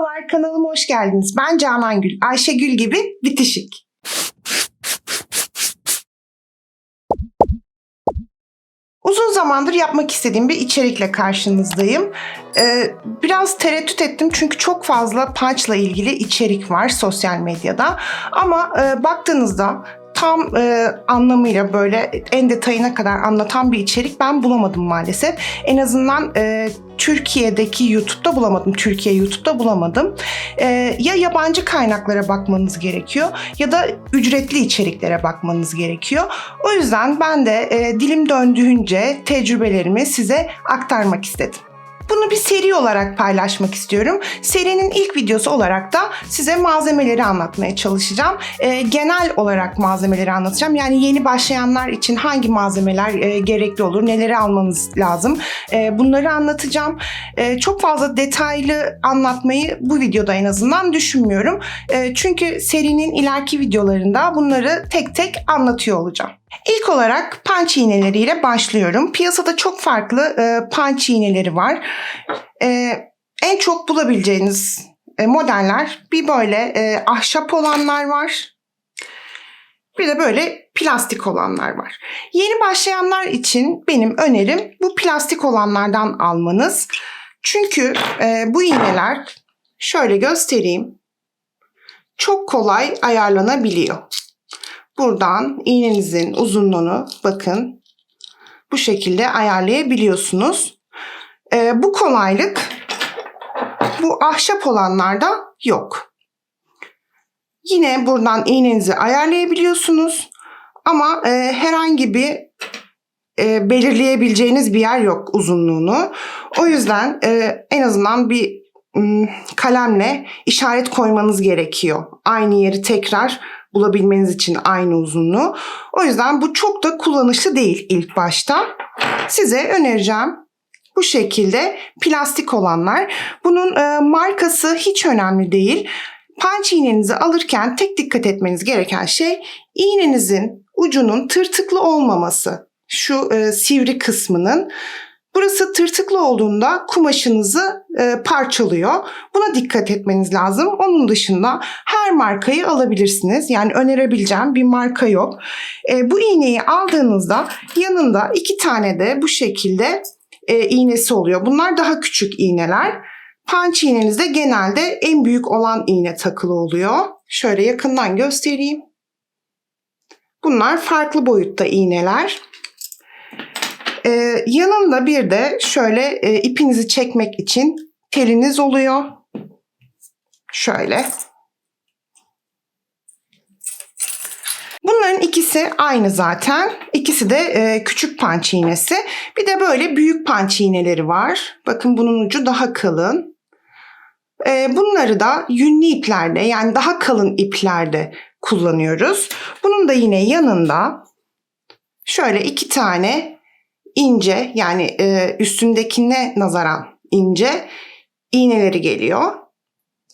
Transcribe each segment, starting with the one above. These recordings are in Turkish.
Merhabalar kanalıma hoş geldiniz. Ben Canan Gül. Ayşegül gibi bitişik. Uzun zamandır yapmak istediğim bir içerikle karşınızdayım. Ee, biraz tereddüt ettim çünkü çok fazla punchla ilgili içerik var sosyal medyada. Ama e, baktığınızda tam e, anlamıyla böyle en detayına kadar anlatan bir içerik ben bulamadım maalesef. En azından e, Türkiye'deki YouTube'da bulamadım. Türkiye YouTube'da bulamadım. E, ya yabancı kaynaklara bakmanız gerekiyor ya da ücretli içeriklere bakmanız gerekiyor. O yüzden ben de e, dilim döndüğünce tecrübelerimi size aktarmak istedim. Bunu bir seri olarak paylaşmak istiyorum. Serinin ilk videosu olarak da size malzemeleri anlatmaya çalışacağım. Ee, genel olarak malzemeleri anlatacağım. Yani yeni başlayanlar için hangi malzemeler e, gerekli olur, neleri almanız lazım e, bunları anlatacağım. E, çok fazla detaylı anlatmayı bu videoda en azından düşünmüyorum. E, çünkü serinin ileriki videolarında bunları tek tek anlatıyor olacağım. İlk olarak punch iğneleriyle başlıyorum. Piyasada çok farklı e, punch iğneleri var. E, en çok bulabileceğiniz e, modeller bir böyle e, ahşap olanlar var. Bir de böyle plastik olanlar var. Yeni başlayanlar için benim önerim bu plastik olanlardan almanız. Çünkü e, bu iğneler şöyle göstereyim. Çok kolay ayarlanabiliyor. Buradan iğnenizin uzunluğunu bakın bu şekilde ayarlayabiliyorsunuz. Ee, bu kolaylık bu ahşap olanlarda yok. Yine buradan iğnenizi ayarlayabiliyorsunuz ama e, herhangi bir e, belirleyebileceğiniz bir yer yok uzunluğunu. O yüzden e, en azından bir m, kalemle işaret koymanız gerekiyor. Aynı yeri tekrar bulabilmeniz için aynı uzunluğu. O yüzden bu çok da kullanışlı değil ilk başta. Size önereceğim bu şekilde plastik olanlar. Bunun e, markası hiç önemli değil. Punch iğnenizi alırken tek dikkat etmeniz gereken şey iğnenizin ucunun tırtıklı olmaması. Şu e, sivri kısmının Burası tırtıklı olduğunda kumaşınızı e, parçalıyor. Buna dikkat etmeniz lazım. Onun dışında her markayı alabilirsiniz. Yani önerebileceğim bir marka yok. E, bu iğneyi aldığınızda yanında iki tane de bu şekilde e, iğnesi oluyor. Bunlar daha küçük iğneler. Punch iğnenizde genelde en büyük olan iğne takılı oluyor. Şöyle yakından göstereyim. Bunlar farklı boyutta iğneler. Ee, yanında bir de şöyle e, ipinizi çekmek için teliniz oluyor. Şöyle. Bunların ikisi aynı zaten. İkisi de e, küçük panç iğnesi. Bir de böyle büyük panç iğneleri var. Bakın bunun ucu daha kalın. E, bunları da yünlü iplerde yani daha kalın iplerde kullanıyoruz. Bunun da yine yanında şöyle iki tane ince yani e, üstündekine nazaran ince iğneleri geliyor.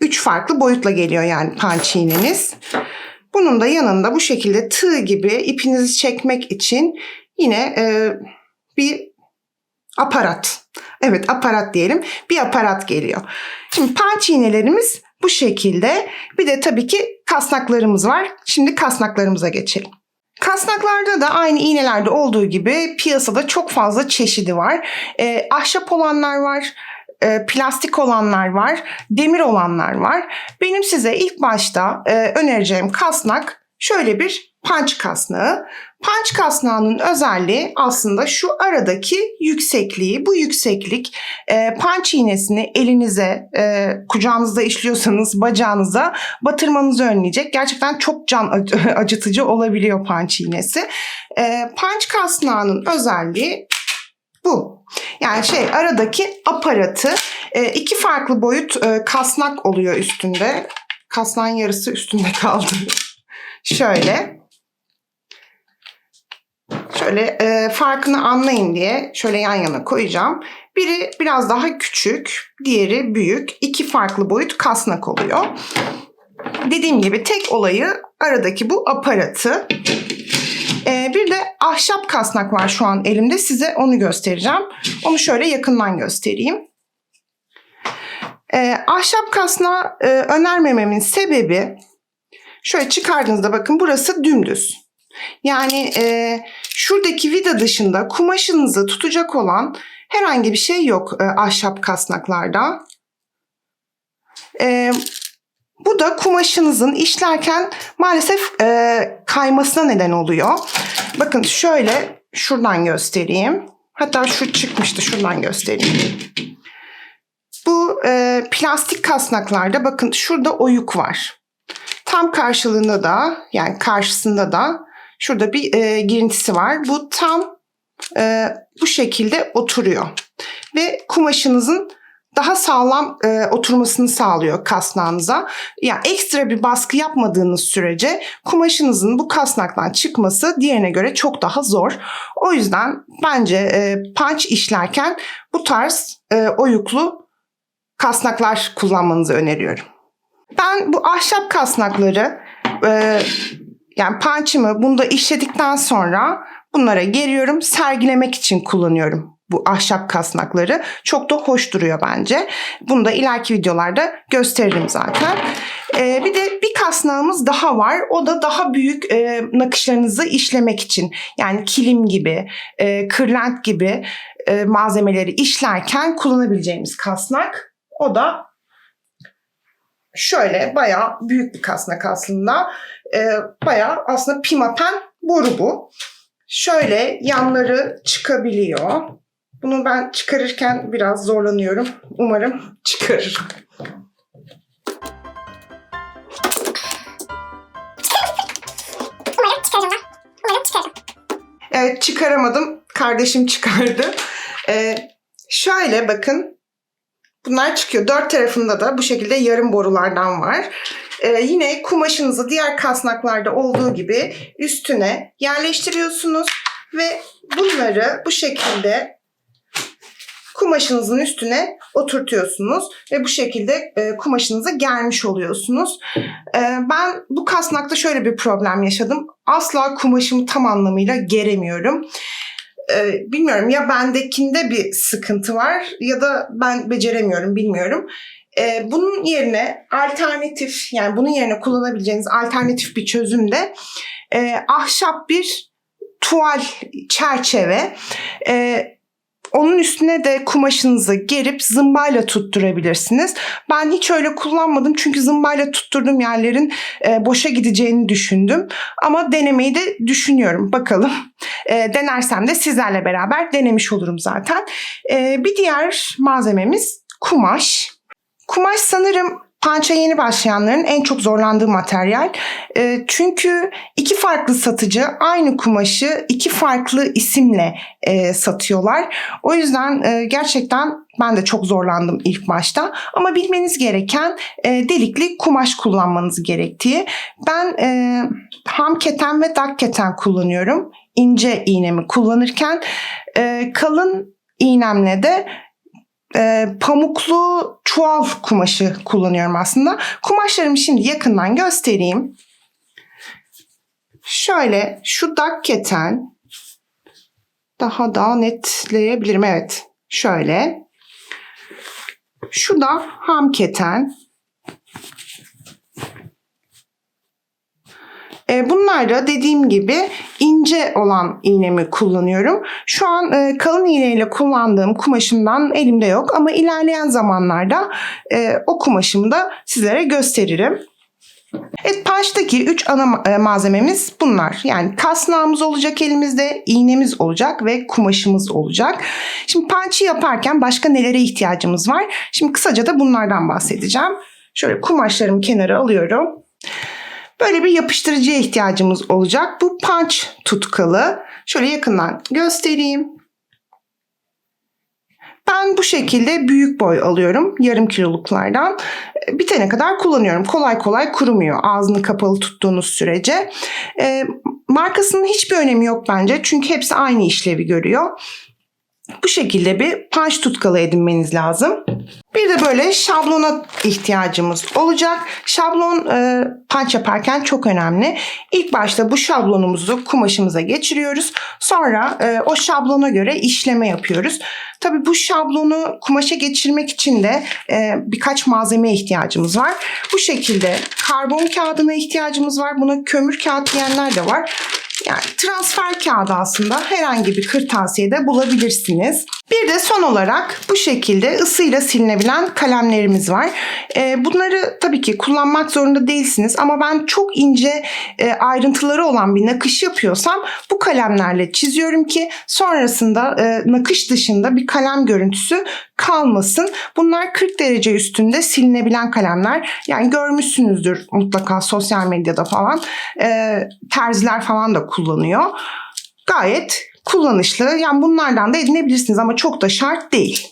Üç farklı boyutla geliyor yani punch iğneniz. Bunun da yanında bu şekilde tığ gibi ipinizi çekmek için yine e, bir aparat. Evet aparat diyelim. Bir aparat geliyor. Şimdi punch iğnelerimiz bu şekilde. Bir de tabii ki kasnaklarımız var. Şimdi kasnaklarımıza geçelim. Kasnaklarda da aynı iğnelerde olduğu gibi piyasada çok fazla çeşidi var. E, ahşap olanlar var, e, plastik olanlar var, demir olanlar var. Benim size ilk başta e, önereceğim kasnak şöyle bir punch kasnağı. Punch kasnağının özelliği aslında şu aradaki yüksekliği. Bu yükseklik e, punch iğnesini elinize, e, kucağınızda işliyorsanız bacağınıza batırmanızı önleyecek. Gerçekten çok can acıtıcı olabiliyor punch iğnesi. E, punch kasnağının özelliği bu. Yani şey aradaki aparatı e, iki farklı boyut e, kasnak oluyor üstünde. Kasnağın yarısı üstünde kaldı. Şöyle. Şöyle e, farkını anlayın diye şöyle yan yana koyacağım. Biri biraz daha küçük, diğeri büyük. İki farklı boyut kasnak oluyor. Dediğim gibi tek olayı aradaki bu aparatı. Ee, bir de ahşap kasnak var şu an elimde. Size onu göstereceğim. Onu şöyle yakından göstereyim. Ee, ahşap kasna e, önermememin sebebi şöyle çıkardığınızda bakın burası dümdüz. Yani e, şuradaki vida dışında kumaşınızı tutacak olan herhangi bir şey yok e, ahşap kasnaklarda. E, bu da kumaşınızın işlerken maalesef e, kaymasına neden oluyor. Bakın şöyle şuradan göstereyim. Hatta şu çıkmıştı şuradan göstereyim. Bu e, plastik kasnaklarda bakın şurada oyuk var. Tam karşılığında da yani karşısında da şurada bir e, girintisi var. Bu tam e, bu şekilde oturuyor. Ve kumaşınızın daha sağlam e, oturmasını sağlıyor kasnağınıza. Yani ekstra bir baskı yapmadığınız sürece kumaşınızın bu kasnaktan çıkması diğerine göre çok daha zor. O yüzden bence e, punch işlerken bu tarz e, oyuklu kasnaklar kullanmanızı öneriyorum. Ben bu ahşap kasnakları e, yani punch'ımı bunda işledikten sonra bunlara geriyorum. Sergilemek için kullanıyorum bu ahşap kasnakları. Çok da hoş duruyor bence. Bunu da ileriki videolarda gösteririm zaten. Ee, bir de bir kasnağımız daha var. O da daha büyük e, nakışlarınızı işlemek için. Yani kilim gibi, e, kırlent gibi e, malzemeleri işlerken kullanabileceğimiz kasnak. O da şöyle bayağı büyük bir kasnak aslında. E, bayağı aslında pimapen boru bu. Şöyle yanları çıkabiliyor. Bunu ben çıkarırken biraz zorlanıyorum. Umarım çıkarır. Umarım çıkarırım. Umarım çıkarırım. Evet çıkaramadım. Kardeşim çıkardı. Ee, şöyle bakın. Bunlar çıkıyor. Dört tarafında da bu şekilde yarım borulardan var. Ee, yine kumaşınızı diğer kasnaklarda olduğu gibi üstüne yerleştiriyorsunuz ve bunları bu şekilde kumaşınızın üstüne oturtuyorsunuz ve bu şekilde e, kumaşınızı germiş oluyorsunuz. E, ben bu kasnakta şöyle bir problem yaşadım. Asla kumaşımı tam anlamıyla geremiyorum. E, bilmiyorum ya bendekinde bir sıkıntı var ya da ben beceremiyorum bilmiyorum. E, bunun yerine alternatif yani bunun yerine kullanabileceğiniz alternatif bir çözüm de e, ahşap bir tuval çerçeve. E, onun üstüne de kumaşınızı gerip zımbayla tutturabilirsiniz. Ben hiç öyle kullanmadım çünkü zımbayla tutturduğum yerlerin e, boşa gideceğini düşündüm. Ama denemeyi de düşünüyorum. Bakalım. E, denersem de sizlerle beraber denemiş olurum zaten. E, bir diğer malzememiz kumaş. Kumaş sanırım Pança yeni başlayanların en çok zorlandığı materyal. E, çünkü iki farklı satıcı aynı kumaşı iki farklı isimle e, satıyorlar. O yüzden e, gerçekten ben de çok zorlandım ilk başta. Ama bilmeniz gereken e, delikli kumaş kullanmanız gerektiği. Ben e, ham keten ve dak keten kullanıyorum. İnce iğnemi kullanırken e, kalın iğnemle de e, pamuklu çuval kumaşı kullanıyorum aslında. Kumaşlarımı şimdi yakından göstereyim. Şöyle şu dak keten daha da netleyebilirim. Evet şöyle. Şu da ham E, bunlar da dediğim gibi ince olan iğnemi kullanıyorum. Şu an e, kalın iğneyle kullandığım kumaşımdan elimde yok ama ilerleyen zamanlarda e, o kumaşımı da sizlere gösteririm. Evet punch'taki 3 ana e, malzememiz bunlar. Yani kasnağımız olacak elimizde, iğnemiz olacak ve kumaşımız olacak. Şimdi punch'ı yaparken başka nelere ihtiyacımız var? Şimdi kısaca da bunlardan bahsedeceğim. Şöyle kumaşlarımı kenara alıyorum. Böyle bir yapıştırıcıya ihtiyacımız olacak. Bu punch tutkalı. Şöyle yakından göstereyim. Ben bu şekilde büyük boy alıyorum. Yarım kiloluklardan. Bitene kadar kullanıyorum. Kolay kolay kurumuyor ağzını kapalı tuttuğunuz sürece. E, markasının hiçbir önemi yok bence. Çünkü hepsi aynı işlevi görüyor. Bu şekilde bir punch tutkalı edinmeniz lazım. Bir de böyle şablona ihtiyacımız olacak. Şablon e, punch yaparken çok önemli. İlk başta bu şablonumuzu kumaşımıza geçiriyoruz. Sonra e, o şablona göre işleme yapıyoruz. Tabii bu şablonu kumaşa geçirmek için de e, birkaç malzemeye ihtiyacımız var. Bu şekilde karbon kağıdına ihtiyacımız var. Buna kömür kağıt diyenler de var. Yani transfer kağıdı aslında herhangi bir kırtasiyede bulabilirsiniz. Bir de son olarak bu şekilde ısıyla silinebilen kalemlerimiz var. Ee, bunları tabii ki kullanmak zorunda değilsiniz ama ben çok ince e, ayrıntıları olan bir nakış yapıyorsam bu kalemlerle çiziyorum ki sonrasında e, nakış dışında bir kalem görüntüsü kalmasın. Bunlar 40 derece üstünde silinebilen kalemler. Yani görmüşsünüzdür mutlaka sosyal medyada falan. E, terziler falan da kullanıyor. Gayet kullanışlı. Yani bunlardan da edinebilirsiniz ama çok da şart değil.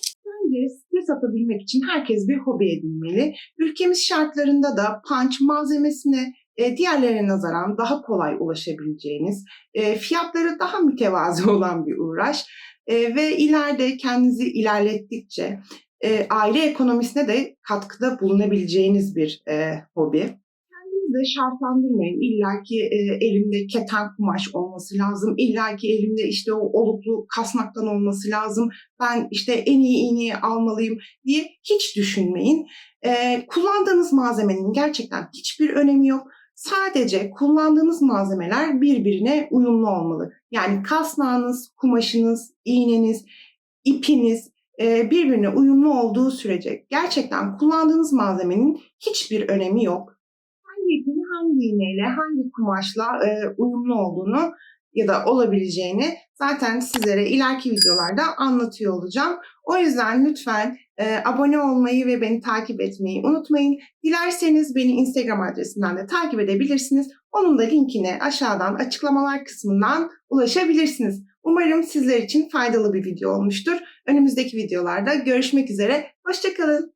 Stres atabilmek için herkes bir hobi edinmeli. Ülkemiz şartlarında da punch malzemesine e, diğerlerine nazaran daha kolay ulaşabileceğiniz, e, fiyatları daha mütevazi olan bir uğraş e, ve ileride kendinizi ilerlettikçe e, aile ekonomisine de katkıda bulunabileceğiniz bir e, hobi. De şartlandırmayın. İlla ki e, elimde keten kumaş olması lazım. İlla ki elimde işte o oluklu kasnaktan olması lazım. Ben işte en iyi iğneyi almalıyım diye hiç düşünmeyin. E, kullandığınız malzemenin gerçekten hiçbir önemi yok. Sadece kullandığınız malzemeler birbirine uyumlu olmalı. Yani kasnağınız, kumaşınız, iğneniz, ipiniz e, birbirine uyumlu olduğu sürece gerçekten kullandığınız malzemenin hiçbir önemi yok. Hangi ipin hangi iğneyle, hangi kumaşla e, uyumlu olduğunu ya da olabileceğini zaten sizlere ileriki videolarda anlatıyor olacağım. O yüzden lütfen e, abone olmayı ve beni takip etmeyi unutmayın. Dilerseniz beni Instagram adresinden de takip edebilirsiniz. Onun da linkine aşağıdan açıklamalar kısmından ulaşabilirsiniz. Umarım sizler için faydalı bir video olmuştur. Önümüzdeki videolarda görüşmek üzere. Hoşçakalın.